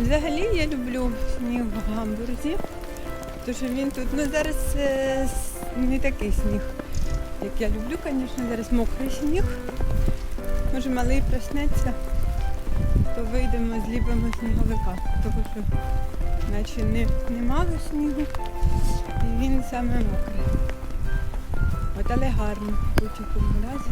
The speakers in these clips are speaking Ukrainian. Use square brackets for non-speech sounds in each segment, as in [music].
Взагалі я люблю сніг в Гамбурзі, тому що він тут, ну зараз е, не такий сніг, як я люблю, звісно, зараз мокрий сніг. Може малий проснеться, то вийдемо, зліпимо сніговика, тому що наче не, немало снігу і він саме мокрий. От але гарно, в будь-якому разі.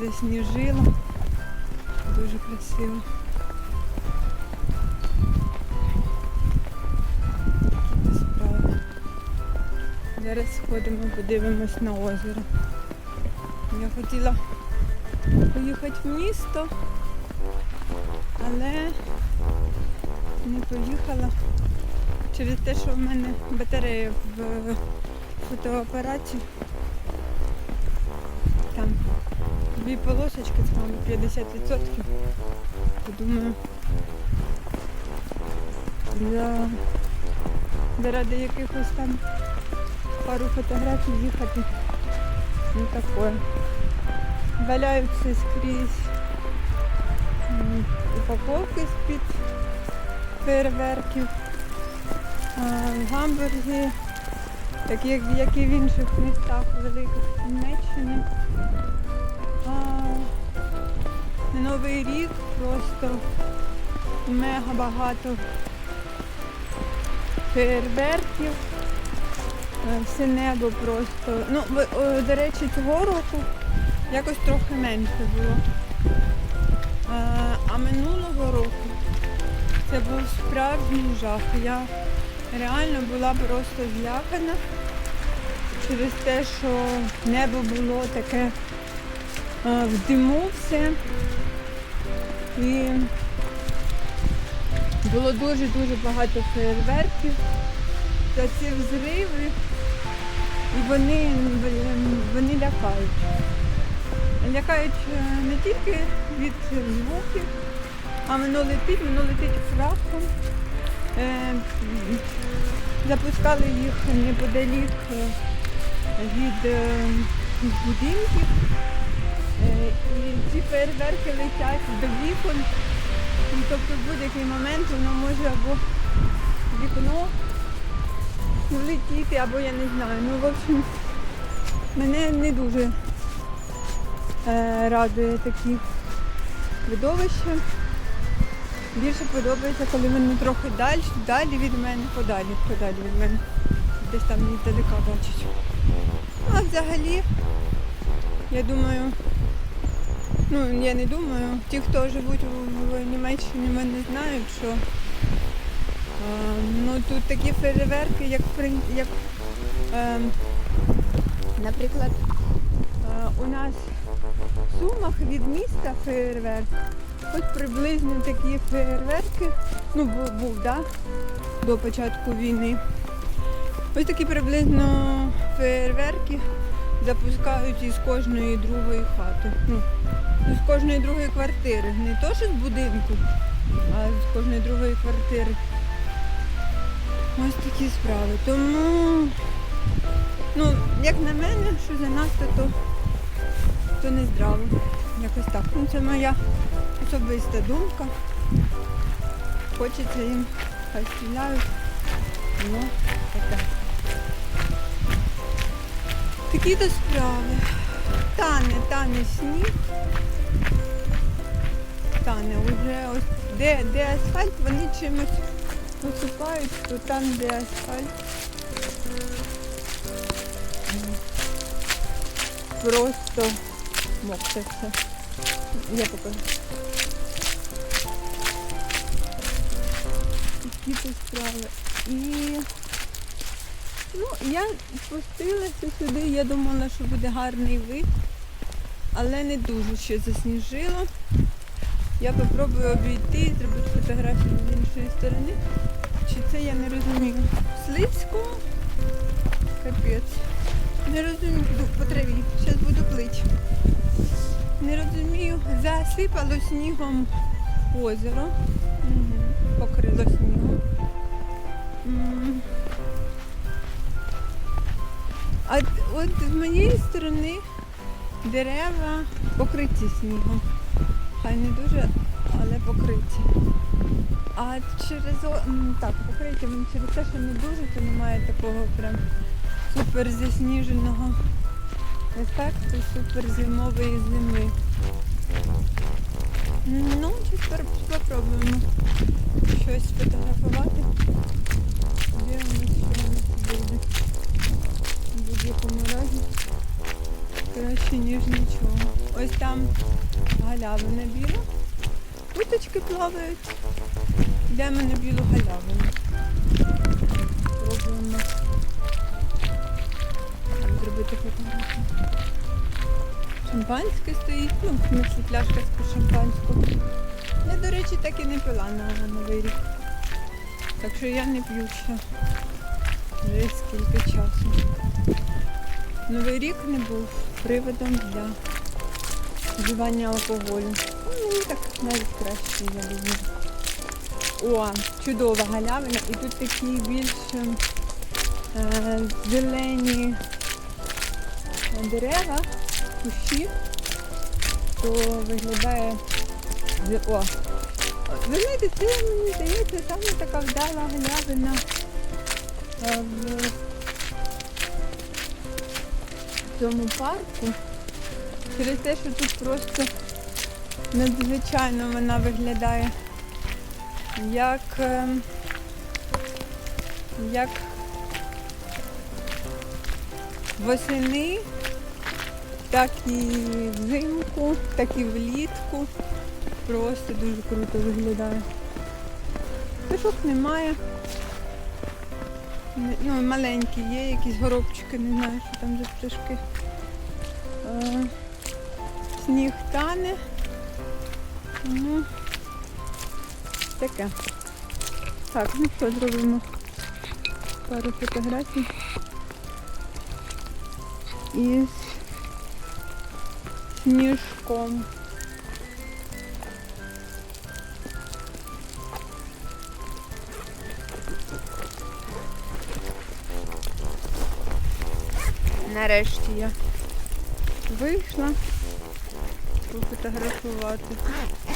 Засніжило. Дуже красиво. Зараз сходимо, подивимось на озеро. Я хотіла поїхати в місто, але не поїхала через те, що в мене батарея в фотоапараті. Там дві полосочки, це 50%. Думаю, за, заради якихось там пару фотографій їхати не таке. Валяються скрізь упаковки з-під фейерверків. В як, і в інших містах великих Німеччини. Новий рік просто мега багато фейерверків. Е, Все небо просто. Ну, до речі, цього року якось трохи менше було. Е, А минулого року це був справжній жах. Я реально була просто злякана через те, що небо було таке е, в диму все. І було дуже-дуже багато фейерверків та ці взриви, і вони, вони лякають. Лякають е, не тільки від звуків, а воно летить, воно летить фрахом. Е, Запускали їх неподалік е, від будинків. І ці фейерверки летять до вікон. Тобто в будь-який момент воно може або в вікно влетіти, або я не знаю. Ну, в общем, мене не дуже е, радує такі видовища. Більше подобається, коли вони трохи далі, далі від мене, подалі, подалі від мене. Десь там недалека бачать. А взагалі, я думаю, ну я не думаю, ті, хто живуть в, Німеччині, вони знають, що ну, тут такі фейерверки, як, як е, наприклад, е, у нас в Сумах від міста фейерверк. Ось приблизно такі фейерверки, ну був, був да, до початку війни. Ось такі приблизно фейерверки запускають із кожної другої хати. Ну, з кожної другої квартири. Не то, що з будинку, а з кожної другої квартири. Ось такі справи. Тому, ну, як на мене, що занадто, то, то не здраво. Якось так. Ну, це моя особиста думка. Хочеться їм, хай стріляють. Ну, таке. Такі то справи. Тане, тане сніг. Тане вже ось де, де асфальт, вони чимось висипають, то там, де асфальт. Просто мокре все. Я покажу. Такі то справи. І ну, я спустилася сюди, я думала, що буде гарний вид, але не дуже ще засніжило. Я попробую обійти, зробити фотографію з іншої сторони. Чи це я не розумію? Слизько. Капець. Не розумію, по траві. Зараз буду плити. Не розумію. Засипало снігом озеро. Угу. Покрило снігом. А от з моєї сторони дерева покриті снігом. Хай не дуже, але покриті. А через так, покриття він через те, що не дуже, то немає такого прям супер засніженого ефекту, супер зимової зими. Ну, тепер спробуємо щось фотографувати. Дивимось, що у нас вийде. В будь-якому разі краще, ніж нічого. Ось там галявина біла. Уточки плавають. Йдемо на білу галявину. Пробуємо зробити фотографію. Шампанське стоїть, ну, в смысле пляшка з шампанського. Я, до речі, так і не пила на Новий рік. Так що я не п'ю ще вже скільки часу. Новий рік не був приводом для вживання алкоголю. Ну, мені так навіть краще, я думаю. О, чудова галявина. І тут такі більш е, зелені дерева, кущі, то виглядає. О! Ви знаєте, це мені здається саме така вдала галявина е, в цьому парку. Через те, що тут просто надзвичайно вона виглядає як, ем, як восени, так і взимку, так і влітку. Просто дуже круто виглядає. Пташок немає. Ну, маленькі є, якісь горобчики, не знаю, що там за пташки. Сніг тане. Ну, таке. Так, ну що, зробимо пару фотографій. Із сніжком. Нарешті я вийшла пофотографувати.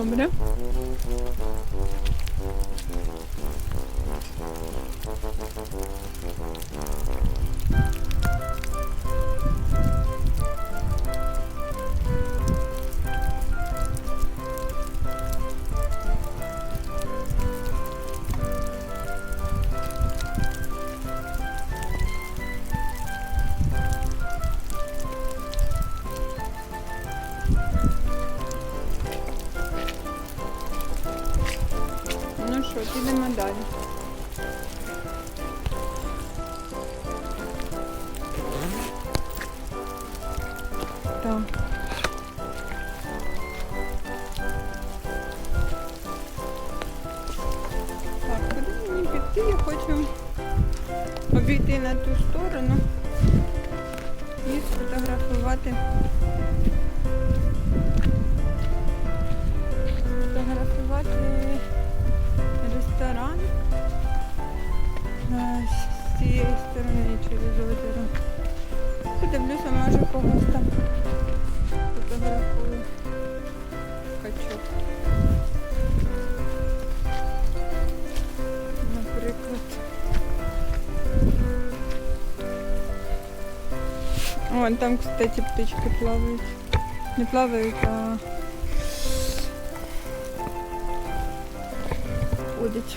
tamire. Вон там, кстати, птички плавають. Не плавають, а ходять.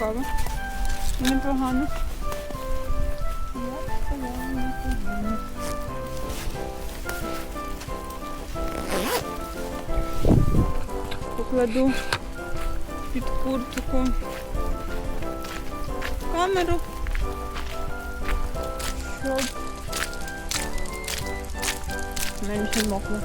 цікаво. Непогано. непогано. Покладу під куртку камеру. Щоб менше мокло.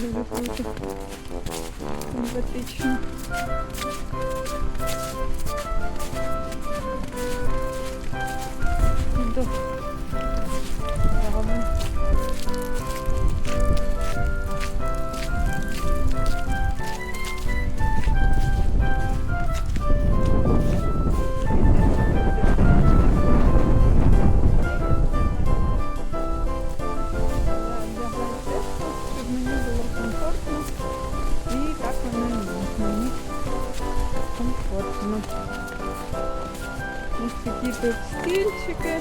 Дуже круто. Симпатично. Йду. Робимо. тут стільчики.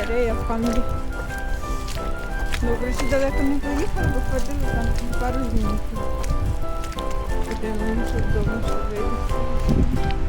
areia, família. Meu gosto dela também tá ali, cara. Vou fazer um barulhinho aqui. Porque eu tenho um se eu vou.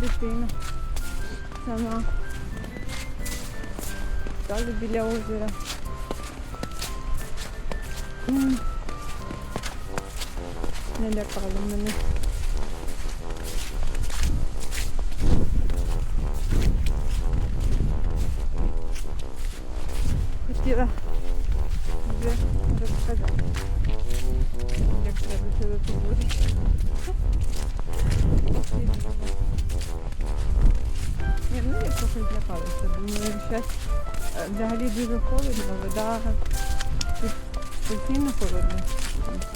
дитина сама. Стали біля озера. Не лякало мене. Постійно холодно.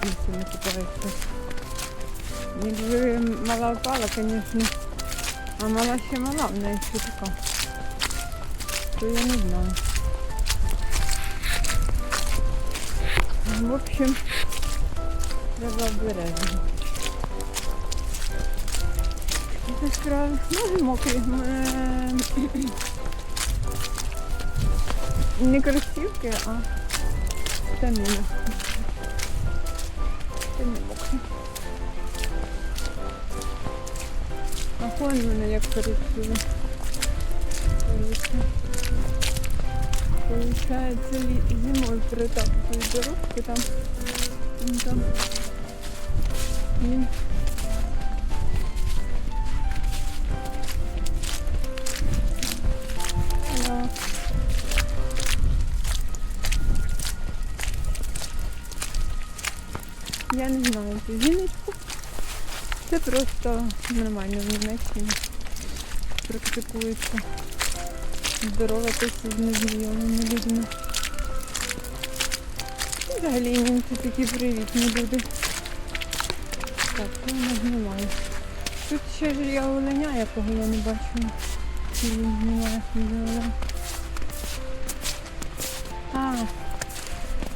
Місце не купається. Якби мала впала, звісно. А мала ще мала, в неї ще така. То я не знаю. В общем, треба обережно. Справи. Ноги мокрі. [clears throat] Не кросівки, а штанина. Штани мокрі. А хон мене як перечули. Коротше. Получається, лі- зимою перетаптують дорожки там. Вон там. Цю жіночку. Це просто нормально в Німеччині практикується. Здороватися з незнайомими людьми. І Взагалі німці такі привітні люди. Так, це вона знімає. Тут ще ж є оленя, якого я не бачу. Чи він знімає олень. А,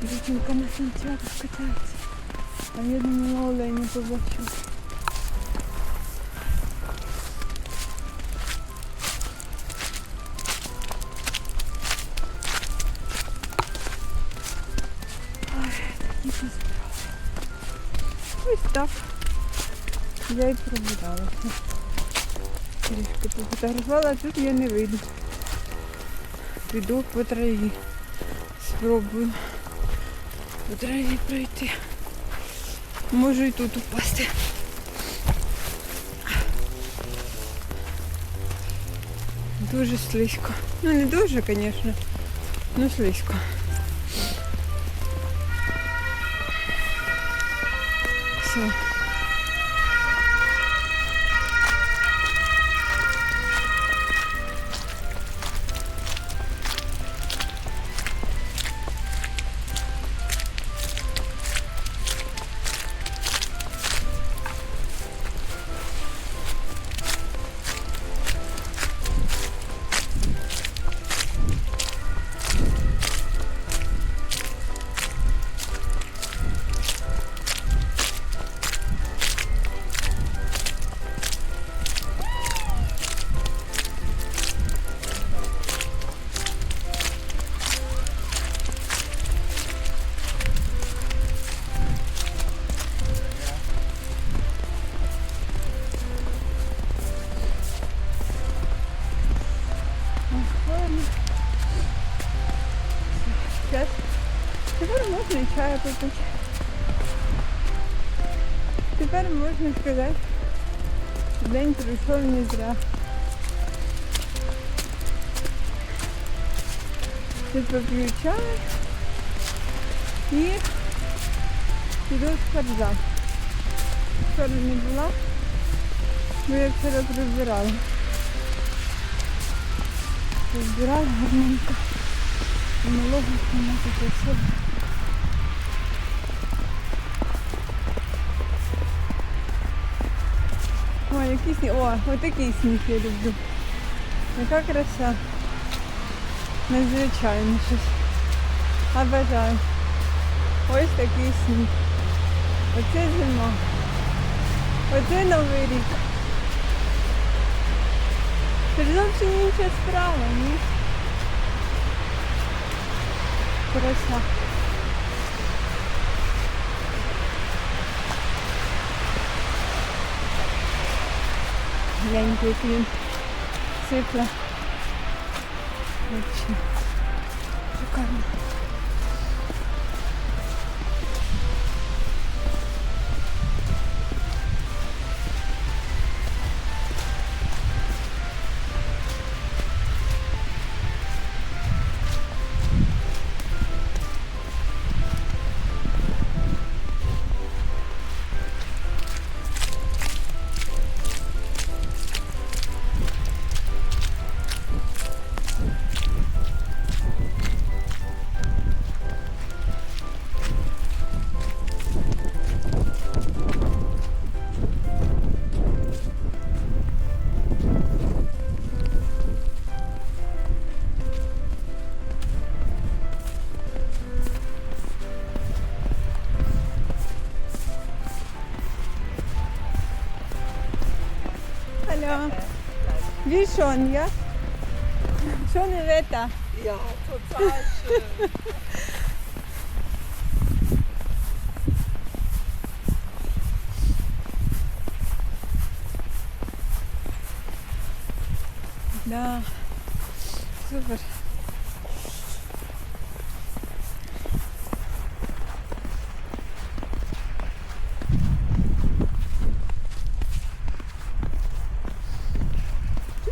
дівчинка на санчатах катається. А я думала оленя побачу. Ось так. Я і прогулялася. Трішки пофотографувала, а тут я не вийду. Піду по траві. Спробую по траві пройти. Можу і тут упасти. Дуже слизько. Ну не дуже, звісно, ну слизько. І. Тепер можна сказати, день пройшов не зря. Тут чай і піду в спортзал. Вчора не була, бо я вчора прибирала. Розбирала гарненько. Малого знімати це. Ой, який сніг. О, ось такий сніг я люблю. Яка краса. Незвичайно щось. Обожаю. Ось такий сніг. Оце зима. Оце новий рік. Це ж зовсім інша справа, ні? Краса. Гляньте, як він сипла. Вообще. Wie schon, ja? Schöne Wetter. Ja, total schön. [laughs]